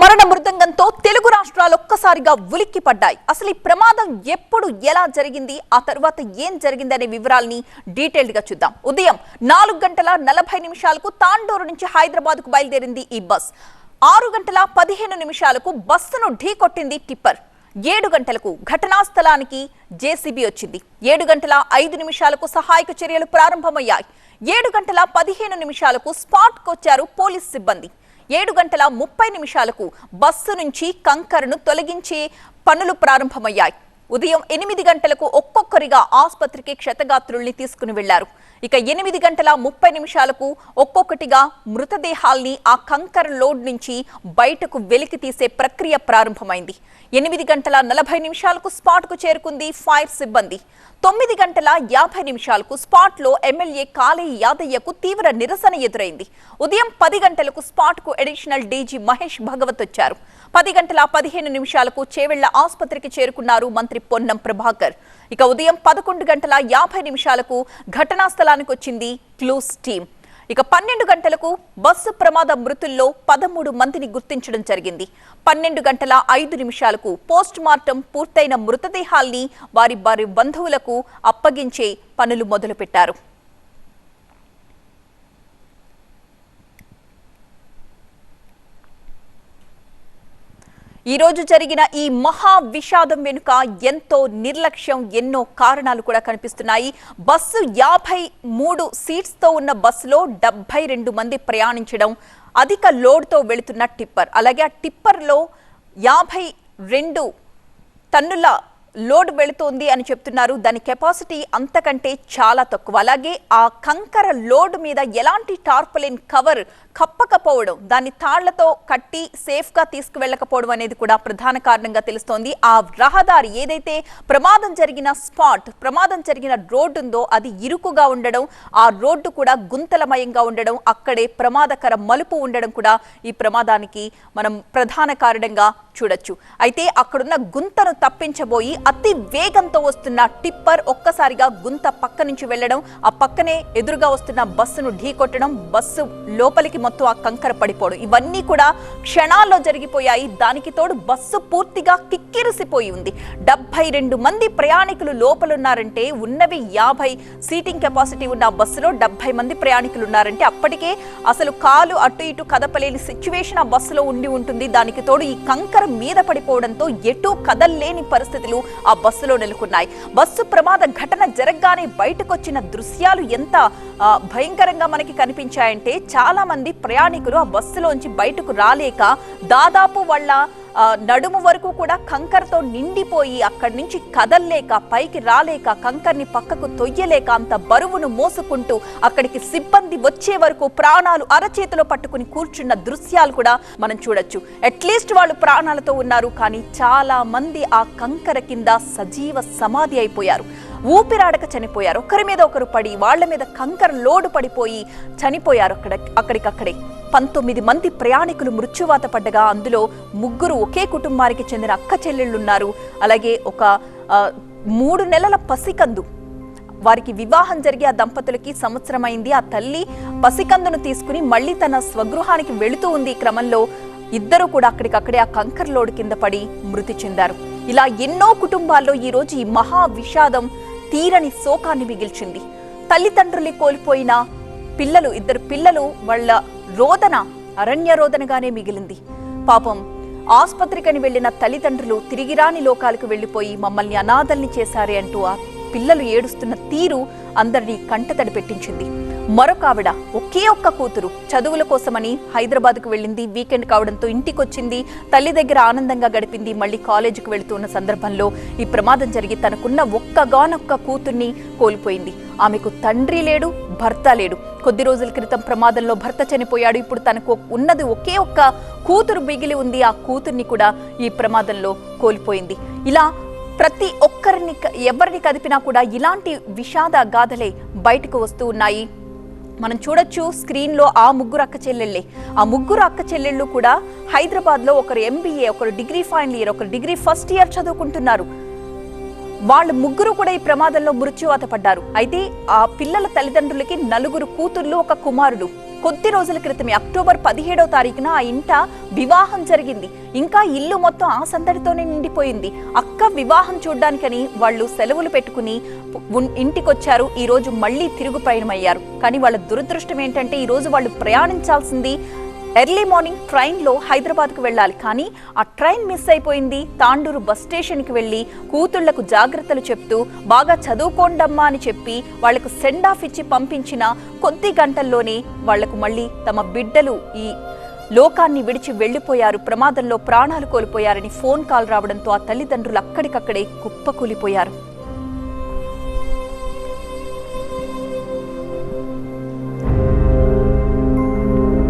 మరణ మృదంగంతో తెలుగు రాష్ట్రాలు ఒక్కసారిగా ఉలిక్కి పడ్డాయి. అసలు ఈ ప్రమాదం ఎప్పుడు ఎలా జరిగింది ఆ తర్వాత ఏం జరిగింది అనే వివరాల్ని డీటెయిల్డ్గా చూద్దాం. ఉదయం నాలుగు గంటల నలభై నిమిషాలకు తాండూరు నుంచి హైదరాబాద్కు బయలుదేరింది ఈ బస్. ఆరు గంటల పదిహేను నిమిషాలకు బస్సును ఢీకొట్టింది టిప్పర్. ఏడు గంటలకు ఘటనా స్థలానికి జేసీబీ వచ్చింది. ఏడు గంటల ఐదు నిమిషాలకు సహాయక చర్యలు ప్రారంభమయ్యాయి. ఏడు గంటల పదిహేను నిమిషాలకు స్పాట్కు వచ్చారు పోలీస్ సిబ్బంది. ఏడు గంటల ముప్పై నిమిషాలకు బస్సు నుంచి కంకరను తొలగించే పనులు ప్రారంభమయ్యాయి. ఉదయం ఎనిమిది గంటలకు ఒక్కొక్కరిగా ఆసుపత్రికి క్షతగాత్రుల్ని తీసుకుని వెళ్ళారు. ఇక ఎనిమిది గంటల ముప్పై నిమిషాలకు ఒక్కొక్కటిగా మృతదేహాల్ని ఆ కంకర లోడ్ నుంచి బయటకు వెలికి తీసే ప్రక్రియ ప్రారంభమైంది. ఎనిమిది గంటల నలభై నిమిషాలకు స్పాట్కు చేరుకుంది ఫైర్ సిబ్బంది. తొమ్మిది గంటల యాభై నిమిషాలకు స్పాట్లో ఎమ్మెల్యే కాళీ యాదయ్యకు తీవ్ర నిరసన ఎదురైంది. ఉదయం పది గంటలకు స్పాట్కు అడిషనల్ డీజీ మహేష్ భగవత్ వచ్చారు. పది గంటల పదిహేను నిమిషాలకు చేవెళ్ళ ఆసుపత్రికి చేరుకున్నారు మంత్రి పొన్నం ప్రభాకర్. ఇక ఉదయం పదకొండు గంటల యాభై నిమిషాలకు ఘటనా స్థలానికి వచ్చింది క్లూస్ టీం ఇక పన్నెండు గంటలకు బస్సు ప్రమాద మృతుల్లో పదమూడు మందిని గుర్తించడం జరిగింది. పన్నెండు గంటల ఐదు నిమిషాలకు పోస్ట్ మార్టం పూర్తయిన మృతదేహాల్ని వారి వారి బంధువులకు అప్పగించే పనులు మొదలుపెట్టారు. ఈ రోజు జరిగిన ఈ మహా విషాదం వెనుక ఎంతో నిర్లక్ష్యం ఎన్నో కారణాలు కూడా కనిపిస్తున్నాయి. బస్సు యాభై మూడు సీట్స్తో ఉన్న బస్సులో డెబ్బై రెండు మంది ప్రయాణించడం అధిక లోడ్తో వెళుతున్న టిప్పర్. అలాగే ఆ టిప్పర్లో యాభై రెండు టన్నుల లోడ్ వెళుతోంది అని చెప్తున్నారు. దాని కెపాసిటీ అంతకంటే చాలా తక్కువ. అలాగే ఆ కంకర లోడ్ మీద ఎలాంటి టార్పలిన్ కవర్ కప్పకపోవడం దాన్ని తాళ్ళతో కట్టి సేఫ్గా తీసుకువెళ్ళకపోవడం అనేది కూడా ప్రధాన కారణంగా తెలుస్తోంది. ఆ రహదారి ఏదైతే ప్రమాదం జరిగిన స్పాట్ ప్రమాదం జరిగిన రోడ్డు ఉందో అది ఇరుకుగా ఉండడం ఆ రోడ్డు కూడా గుంతలమయంగా ఉండడం అక్కడే ప్రమాదకర మలుపు ఉండడం కూడా ఈ ప్రమాదానికి మనం ప్రధాన కారణంగా చూడొచ్చు. అయితే అక్కడున్న గుంతను తప్పించబోయి అతి వేగంతో వస్తున్న టిప్పర్ ఒక్కసారిగా గుంత పక్క నుంచి వెళ్ళడం ఆ పక్కనే ఎదురుగా వస్తున్న బస్సును ఢీకొట్టడం బస్సు లోపలికి మొత్తం ఆ కంకర పడిపోవడం ఇవన్నీ కూడా క్షణాల్లో జరిగిపోయాయి. దానికి తోడు బస్సు పూర్తిగా కిక్కిరిసిపోయి ఉంది. డెబ్బై రెండు మంది ప్రయాణికులు లోపలున్నారంటే ఉన్నవి యాభై సీటింగ్ కెపాసిటీ ఉన్న ఆ బస్సులో డెబ్బై మంది ప్రయాణికులు ఉన్నారంటే అప్పటికే అసలు కాలు అటు ఇటు కదపలేని సిచ్యువేషన్ ఆ బస్సులో ఉండి ఉంటుంది. దానికి తోడు ఈ కంకర మీద పడిపోవడంతో ఎటు కదల్లేని పరిస్థితులు ఆ బస్సులో నెలకొన్నాయి. బస్సు ప్రమాద ఘటన జరగగానే బయటకొచ్చిన దృశ్యాలు ఎంత భయంకరంగా మనకి కనిపించాయంటే చాలా మంది ప్రయాణికులు ఆ బస్సులోంచి బయటకు రాలేక దాదాపు వాళ్ళ నడుము వరకు కూడా కంకరతో నిండిపోయి అక్కడి నుంచి కదల్లేక పైకి రాలేక కంకర్ని పక్కకు తొయ్యలేక అంత బరువును మోసుకుంటూ అక్కడికి సిబ్బంది వచ్చే వరకు ప్రాణాలు అరచేతిలో పట్టుకుని కూర్చున్న దృశ్యాలు కూడా మనం చూడొచ్చు. అట్లీస్ట్ వాళ్ళు ప్రాణాలతో ఉన్నారు కానీ చాలా మంది ఆ కంకర కింద సజీవ సమాధి అయిపోయారు. ఊపిరాడక చనిపోయారు. ఒకరి మీద ఒకరు పడి వాళ్ళ మీద కంకర లోడు పడిపోయి చనిపోయారు అక్కడ అక్కడికక్కడే. పంతొమ్మిది మంది ప్రయాణికులు మృత్యువాత పడ్డగా అందులో ముగ్గురు ఒకే కుటుంబానికి చెందిన అక్క చెల్లెళ్ళున్నారు. అలాగే ఒక మూడు నెలల పసికందు. వారికి వివాహం జరిగి ఆ దంపతులకి సంవత్సరమైంది. ఆ తల్లి పసికందును తీసుకుని మళ్ళీ తన స్వగృహానికి వెళుతూ ఉంది. ఈ క్రమంలో ఇద్దరు కూడా అక్కడికక్కడే ఆ కంకర్ లోడ్ కింద పడి మృతి చెందారు. ఇలా ఎన్నో కుటుంబాల్లో ఈ రోజు ఈ మహా విషాదం తీరని శోకాన్ని మిగిల్చింది. తల్లిదండ్రుల్ని కోల్పోయిన పిల్లలు ఇద్దరు పిల్లలు వాళ్ళ రోదన అరణ్య రోదనగానే మిగిలింది. పాపం ఆసుపత్రికని వెళ్ళిన తల్లిదండ్రులు తిరిగిరాని లోకాలకు వెళ్ళిపోయి మమ్మల్ని అనాథల్ని చేశారే అంటూ పిల్లలు ఏడుస్తున్న తీరు అందరినీ కంటతడి పెట్టించింది. మరొక ఆవిడ ఒకే ఒక్క కూతురు చదువుల కోసమని హైదరాబాద్కు వెళ్ళింది. వీకెండ్ కావడంతో ఇంటికొచ్చింది. తల్లి దగ్గర ఆనందంగా గడిపింది. మళ్ళీ కాలేజీకి వెళుతున్న సందర్భంలో ఈ ప్రమాదం జరిగి తనకున్న ఒక్కగానొక్క కూతుర్ని కోల్పోయింది. ఆమెకు తండ్రి లేడు భర్త లేడు. కొద్ది రోజుల క్రితం ప్రమాదంలో భర్త చనిపోయాడు. ఇప్పుడు తనకు ఉన్నది ఒకే ఒక్క కూతురు మిగిలి ఉంది. ఆ కూతుర్ని కూడా ఈ ప్రమాదంలో కోల్పోయింది. ఇలా ప్రతి ఒక్కరిని ఎవరిని కదిపినా కూడా ఇలాంటి విషాద గాథలే బయటకు వస్తూ ఉన్నాయి. మనం చూడొచ్చు స్క్రీన్లో ఆ ముగ్గురు అక్క చెల్లెళ్ళే. ఆ ముగ్గురు అక్క చెల్లెళ్ళు కూడా హైదరాబాద్లో ఒకరు ఎంబీఏ ఒకరు డిగ్రీ ఫైనల్ ఇయర్ ఒకరు డిగ్రీ ఫస్ట్ ఇయర్ చదువుకుంటున్నారు. వాళ్ళు ముగ్గురు కూడా ఈ ప్రమాదంలో మృత్యువాత పడ్డారు. అయితే ఆ పిల్లల తల్లిదండ్రులకి నలుగురు కూతుర్లు ఒక కుమారుడు. కొద్ది రోజుల క్రితమే అక్టోబర్ పదిహేడవ తారీఖున ఆ ఇంట వివాహం జరిగింది. ఇంకా ఇల్లు మొత్తం ఆ సందడితోనే నిండిపోయింది. అక్క వివాహం చూడ్డానికని వాళ్ళు సెలవులు పెట్టుకుని ఇంటికొచ్చారు. ఈ రోజు మళ్ళీ తిరుగు ప్రయాణమయ్యారు. కానీ వాళ్ళ దురదృష్టం ఏంటంటే ఈ రోజు వాళ్ళు ప్రయాణించాల్సింది ఎర్లీ మార్నింగ్ ట్రైన్లో హైదరాబాద్కు వెళ్ళాలి. కానీ ఆ ట్రైన్ మిస్ అయిపోయింది. తాండూరు బస్ స్టేషన్కి వెళ్ళి కూతుళ్ళకు జాగ్రత్తలు చెప్తూ బాగా చదువుకోండమ్మా అని చెప్పి వాళ్ళకు సెండ్ ఆఫ్ ఇచ్చి పంపించిన కొద్ది గంటల్లోనే వాళ్ళకు మళ్ళీ తమ బిడ్డలు ఈ లోకాన్ని విడిచి వెళ్ళిపోయారు ప్రమాదంలో ప్రాణాలు కోల్పోయారని ఫోన్ కాల్ రావడంతో ఆ తల్లిదండ్రులు అక్కడికక్కడే కుప్పకూలిపోయారు.